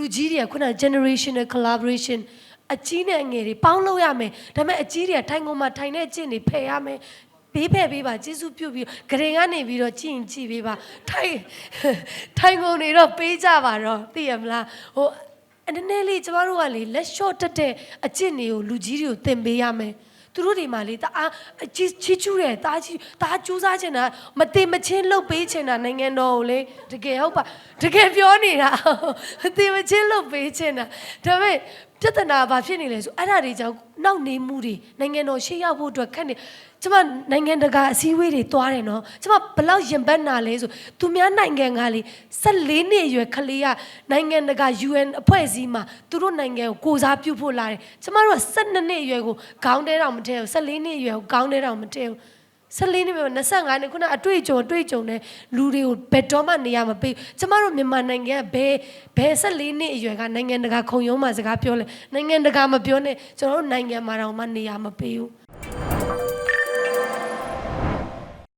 လူကြီးတွေကခုန generational collaboration အကြီးနဲ့အငယ်တွေပေါင်းလို့ရမယ်ဒါပေမဲ့အကြီးတွေကထိုင်ကုန်မှာထိုင်တဲ့အကျင့်တွေဖယ်ရမယ်ဘေးဖယ်ပေးပါကျေးဇူးပြုပြီးတော့ဂရင်ကနေပြီးတော့ကြည်ရင်ကြည်ပေးပါထိုင်ထိုင်ကုန်တွေတော့ပေးကြပါတော့သိရမလားဟိုအနေနဲ့လေးကျမတို့ကလေလက်လျှော့တက်တဲ့အကျင့်တွေကိုလူကြီးတွေကိုသင်ပေးရမယ် သူတို့တွေမှာလေတအားအချီချီချူတယ်တအားချီတအားကြိုးစားချင်တာမတင်မချင်းလှုပ်ပေးချင်တာနိုင်ငံတော်ကိုလေတကယ်ဟုတ်ပါတကယ်ပြောနေတာမတင်မချင်းလှုပ်ပေးချင်တာဒါပေမဲ့ ပြဿနာဘာဖြစ်နေလဲဆိုအဲ့ဒါတွေကြောင့်နောက်နေမှုတွေနိုင်ငံတော်ရှေ့ရောက်ဖို့အတွက်ခက်နေကျမနိုင်ငံတကာအစည်းအဝေးတွေတွားတယ်နော်ကျမဘယ်လောက်ရင်ပတ်နာလဲဆိုသူများနိုင်ငံကလေ14နှစ်အရွယ်ကလေးကနိုင်ငံတကာ UN အဖွဲ့အစည်းမှာသူတို့နိုင်ငံကိုကိုစားပြုဖို့လာတယ်ကျမတို့က12နှစ်အရွယ်ကိုခေါင်းတဲတောင်မထည့်ဘူး14နှစ်အရွယ်ကိုခေါင်းတဲတောင်မထည့်ဘူး 14နှစ်မြောက်25နှစ်ခုနအတွေ့အကြုံအတွေ့အကြုံနဲ့လူတွေကိုဘယ်တော့မှနေရာမပေးဘူးကျမတို့မြန်မာနိုင်ငံကဘယ်ဘယ်14နှစ်အရွယ်ကနိုင်ငံတကာခုံရုံးမှာစကားပြောလဲနိုင်ငံတကာမပြောနဲ့ကျွန်တော်တို့နိုင်ငံမှာတော့မှနေရာမပေးဘူး